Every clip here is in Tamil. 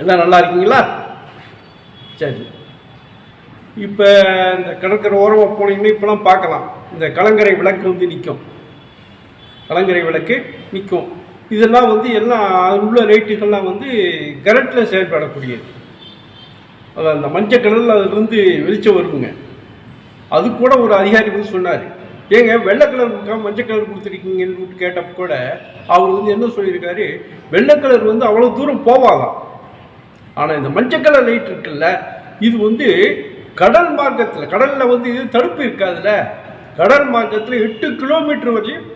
எல்லாம் நல்லா இருக்கீங்களா? சரி. இப்போ இந்த கடற்கரை ஓரமாக போனீங்கன்னா இப்போலாம் பார்க்கலாம். இந்த கலங்கரை விளக்கு வந்து நிற்கும் கலங்கரை விளக்கு நிற்கும் இதெல்லாம் வந்து எல்லாம் அதில் உள்ள லைட்டுகள்லாம் வந்து கரண்ட்டில் செயல்படக்கூடியது. அது அந்த மஞ்சள் கலரில் அதுலேருந்து வெளிச்சம் வருங்க. அது கூட ஒரு அதிகாரி வந்து சொன்னார். ஏங்க வெள்ளை கலர் கொடுக்காம மஞ்சள் கலர் கொடுத்துருக்கீங்கன்னு கேட்டப்ப கூட அவர் வந்து என்ன சொல்லியிருக்காரு? வெள்ளை கலர் வந்து அவ்வளோ தூரம் போவாதான். ஆனால் இந்த மஞ்சள் கலர் லைட் இருக்குல்ல இது வந்து கடல் மார்க்கத்தில் கடலில் வந்து இது தடுப்பு இருக்காதுல்ல. கடல் மார்க்கத்தில் எட்டு கிலோமீட்டர் வரையும்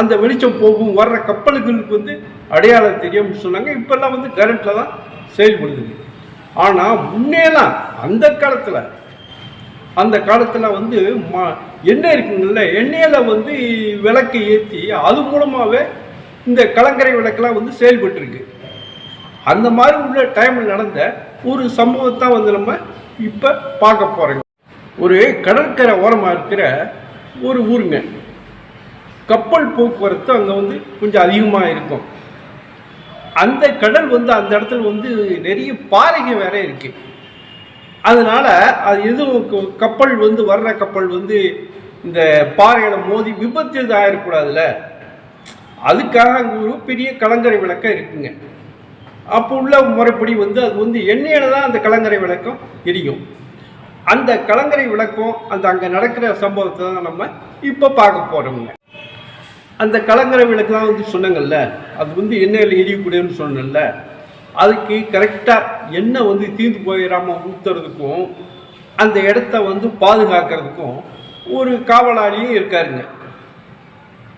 அந்த வெளிச்சம் போகும் வர்ற கப்பல்களுக்கு வந்து அடையாளம் தெரியும்னு சொன்னாங்க. இப்போல்லாம் வந்து கரண்ட்டில் தான் செயல்படுது. ஆனால் முன்னேலாம் அந்த காலத்தில் அந்த காலத்தில் வந்து மா எண்ணெய் இருக்குங்கள்ல எண்ணெயில் வந்து விளக்கை ஏற்றி அது மூலமாகவே இந்த கலங்கரை விளக்கெல்லாம் வந்து செயல்பட்டுருக்கு. அந்த மாதிரி உள்ள டைமில் நடந்த ஒரு சம்பவத்தை வந்து நம்ம இப்போ பார்க்க போகிறோங்க ஒரு கடற்கரை ஓரமாக இருக்கிற ஒரு ஊருங்க. கப்பல் போக்குவரத்து அங்கே வந்து கொஞ்சம் அதிகமாக இருக்கும். அந்த கடல் வந்து அந்த இடத்துல வந்து நிறைய பாறைகள் வேற இருக்கு. அதனால அது எதுவும் கப்பல் வந்து வர்ற கப்பல் வந்து இந்த பாறைகளை மோதி விபத்து எதுவும் ஆயிடக்கூடாதுல்ல அதுக்காக அங்கே ஒரு பெரிய கலங்கரை விளக்கம் இருக்குங்க. அப்போ உள்ள முறைப்படி வந்து அது வந்து எண்ணெயில் தான் அந்த கலங்கரை விளக்கம் எரியும். அந்த கலங்கரை விளக்கம் அந்த அங்கே நடக்கிற சம்பவத்தை தான் நம்ம இப்போ பார்க்க போகிறோங்க அந்த கலங்கரை விளக்கு தான் வந்து சொன்னங்கள்ல அது வந்து எண்ணெயில் எரியக்கூடியன்னு சொன்னல அதுக்கு கரெக்டாக எண்ணெய் வந்து தீர்ந்து போயிடாமல் ஊற்றுறதுக்கும் அந்த இடத்த வந்து பாதுகாக்கிறதுக்கும் ஒரு காவலாளியும் இருக்காருங்க.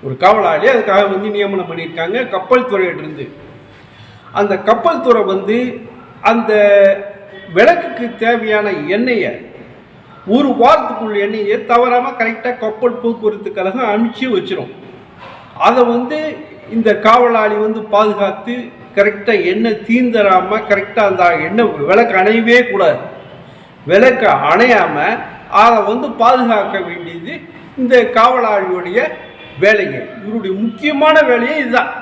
ஒரு காவலாளி அதுக்காக வந்து நியமனம் பண்ணியிருக்காங்க கப்பல் துறையிட்டிருந்து அந்த கப்பல் துறை வந்து அந்த விளக்குக்கு தேவையான எண்ணெயை ஒரு வாரத்துக்குள்ள எண்ணெயை தவறாமல் கரெக்டாக கப்பல் போக்குவரத்து கழகம் அனுப்பிச்சு வச்சிடும் அதை வந்து இந்த காவலாளி வந்து பாதுகாத்து கரெக்டாக எண்ணெய் தீந்தராமல் கரெக்டாக அந்த எண்ணெய் விளக்கு அணையவே கூடாது. விளக்கு அணையாமல் அதை வந்து பாதுகாக்க வேண்டியது இந்த காவலாளியுடைய வேலைங்க. இவருடைய முக்கியமான வேலையே இதுதான்.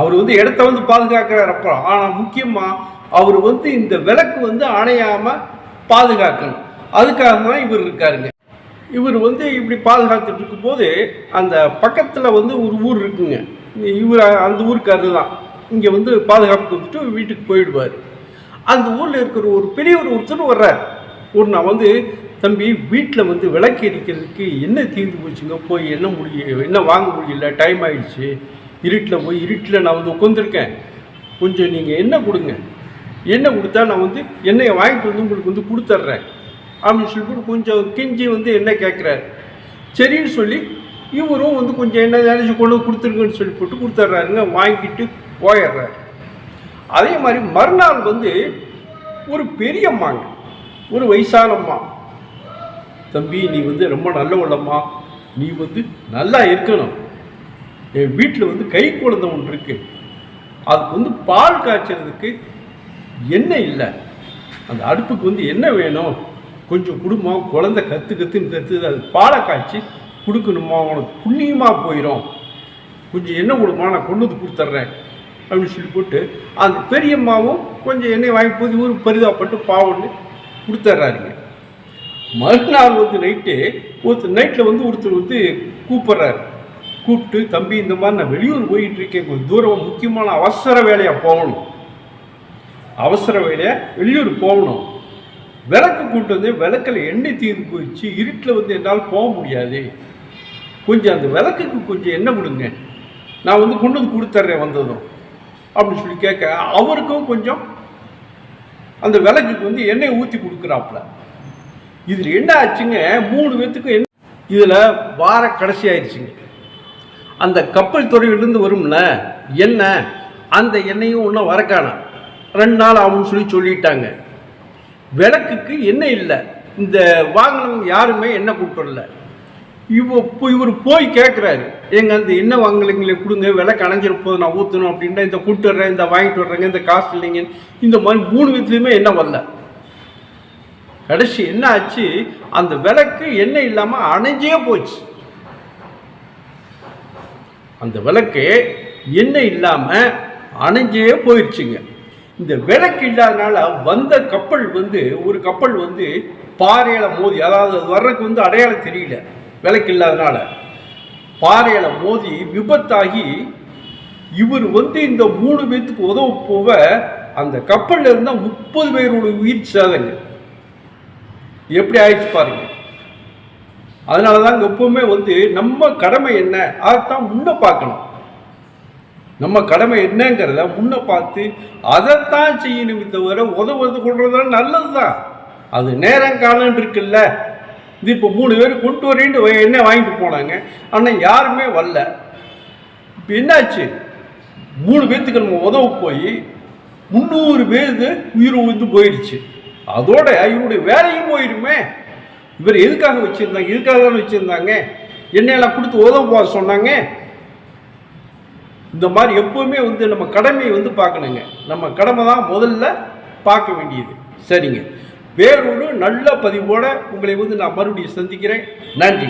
அவர் வந்து இடத்த வந்து பாதுகாக்கிறார். அப்புறம் ஆனால் முக்கியமாக அவர் வந்து இந்த விளக்கு வந்து அணையாமல் பாதுகாக்கணும். அதுக்காக தான் இவர் இருக்காருங்க. இவர் வந்து இப்படி பாதுகாத்துட்டு இருக்கும்போது அந்த பக்கத்தில் வந்து ஒரு ஊர் இருக்குங்க. இவர் அந்த ஊருக்காரரு தான். இங்கே வந்து பாதுகாப்பு கொடுத்துட்டு வீட்டுக்கு போயிடுவார். அந்த ஊரில் இருக்கிற ஒரு பெரியவர் ஒருத்தர் வர்றார். ஒரு நான் வந்து தம்பி வீட்டில் வந்து விளக்கு எரிக்கிறதுக்கு என்ன தீர்ந்து போச்சுங்க? போய் என்ன முடிய என்ன வாங்க முடியல? டைம் ஆயிடுச்சு. இருட்டில் போய் இருட்டில் நான் வந்து உட்காந்துருக்கேன் கொஞ்சம் நீங்கள் என்ன கொடுங்க. என்ன கொடுத்தா நான் வந்து என்னையை வாங்கிட்டு வந்து உங்களுக்கு வந்து கொடுத்துட்றேன். அப்படின்னு சொல்லிட்டு கொஞ்சம் கெஞ்சி வந்து என்ன கேட்குறாரு. சரின்னு சொல்லி இவரும் வந்து கொஞ்சம் என்ன நினைச்சு கொண்டு கொடுத்துருங்கன்னு சொல்லி போட்டு கொடுத்துட்றாருங்க. வாங்கிட்டு போயிடுறாரு. அதே மாதிரி மறுநாள் வந்து ஒரு பெரியம்மாங்க ஒரு வயசானம்மா தம்பி நீ வந்து ரொம்ப நல்லவள்ளம்மா நீ வந்து நல்லா இருக்கணும். என் வீட்டில் வந்து கை குழந்தை ஒன்று இருக்குது அதுக்கு வந்து பால் காய்ச்சறதுக்கு எண்ணெய் இல்லை. அந்த அடுப்புக்கு வந்து என்ன வேணும்? கொஞ்சம் குடும்பம் குழந்தை கற்று கற்றுன்னு கற்று அது பாலை காய்ச்சி கொடுக்கணுமா? உனக்கு புண்ணியமாக போயிடும் கொஞ்சம் எண்ணெய் கொடுமா நான் கொண்டு வந்து கொடுத்துட்றேன் அப்படின்னு சொல்லி போட்டு அந்த பெரியம்மாவும் கொஞ்சம் எண்ணெய் வாங்கி போய் ஊர் பரிதாப்பட்டு பாவம்னு கொடுத்துட்றாருங்க மறுநாள் வந்து நைட்டு ஒருத்தர் நைட்டில் வந்து ஒருத்தர் வந்து கூப்பிட்றாரு. கூப்பிட்டு தம்பி இந்த மாதிரி நான் வெளியூர் போயிட்டு இருக்கேன் கொஞ்சம் தூரம் முக்கியமான அவசர வேலையாக போகணும். அவசர வேலையாக வெளியூர் போகணும். விளக்கு கூப்பிட்டு வந்து விளக்கில் எண்ணெய் தீர்ந்து போயிடுச்சு. இருட்டில் வந்து என்னால் போக முடியாது. கொஞ்சம் அந்த விளக்குக்கு கொஞ்சம் எண்ணெய் கொடுங்க. நான் வந்து கொண்டு வந்து கொடுத்துட்றேன் வந்ததும். அப்படின்னு சொல்லி கேட்க அவருக்கும் கொஞ்சம் அந்த விளக்குக்கு வந்து எண்ணெய் ஊற்றி கொடுக்குறாப்புல. இதில் என்ன ஆச்சுங்க? மூணு பேத்துக்கும் என்ன? இதில் வார கடைசி ஆயிடுச்சுங்க. அந்த கப்பல் துறையிலிருந்து வரும்ல எண்ணெய் அந்த எண்ணெயும் ஒன்றும் வரக்கானா? ரெண்டு நாள் ஆகும்னு சொல்லி சொல்லிட்டாங்க. விளக்குக்கு எண்ணெய் இல்லை. இந்த வாங்கினவங்க யாருமே எண்ணெய் கூப்பிடல இவ இப்போ இவர் போய் கேட்குறாரு எங்க அந்த எண்ணெய் வாங்கலைங்களே கொடுங்க விலை அணைஞ்சிட போது நான் ஊற்றணும் அப்படின்ட்டு இந்த கூப்பிட்டு வர்றேன் இந்த வாங்கிட்டு வர்றேங்க இந்த காசு இல்லைங்க. இந்த மாதிரி மூணு விதத்துலையுமே எண்ணெய் வரல. கடைசி என்ன ஆச்சு? அந்த விளக்கு எண்ணெய் இல்லாமல் அணைஞ்சே போச்சு. அந்த விளக்கு எண்ணெய் இல்லாமல் அணைஞ்சே போயிடுச்சுங்க இந்த விளக்கு இல்லாதனால வந்த கப்பல் வந்து ஒரு கப்பல் வந்து பாறையில மோதி அதாவது வர்றதுக்கு வந்து அடையாளம் தெரியல விளக்கு இல்லாதனால. பாறையில மோதி விபத்தாகி இவர் வந்து இந்த மூணு பேத்துக்கு உதவ போக அந்த கப்பலில் இருந்தால் முப்பது பேரோட உயிர் சேதங்க. எப்படி ஆயிடுச்சு பாருங்கள் அதனால தான் எப்பவுமே வந்து நம்ம கடமை என்ன? அதைத்தான் முன்ன பார்க்கணும். நம்ம கடமை என்னங்கிறத முன்ன பார்த்து அதைத்தான் செய்யணுமே தவிர உதவுறது கொள்றதுலாம் நல்லது தான் அது நேரம் காலம் இருக்குல்ல. இது இப்போ மூணு பேர் கொண்டு வரேன்ட்டு என்ன வாங்கிட்டு போனாங்க? ஆனால் யாருமே வரல. இப்போ என்னாச்சு? மூணு பேர்த்துக்கு நம்ம உதவு போய் முந்நூறு பேர் உயிர் உயிர்ந்து போயிடுச்சு. அதோட இவருடைய வேலையும் போயிடுமே இவர் எதுக்காக வச்சுருந்தாங்க? எதுக்காக தானே வச்சுருந்தாங்க? என்னையெல்லாம் கொடுத்து உதவ போக சொன்னாங்க? இந்த மாதிரி எப்போவுமே வந்து நம்ம கடமையை வந்து பார்க்கணுங்க. நம்ம கடமை தான் முதல்ல பார்க்க வேண்டியது. சரிங்க. வேறொரு நல்ல பதிவோட உங்களை வந்து நான் மறுபடியும் சந்திக்கிறேன். நன்றி.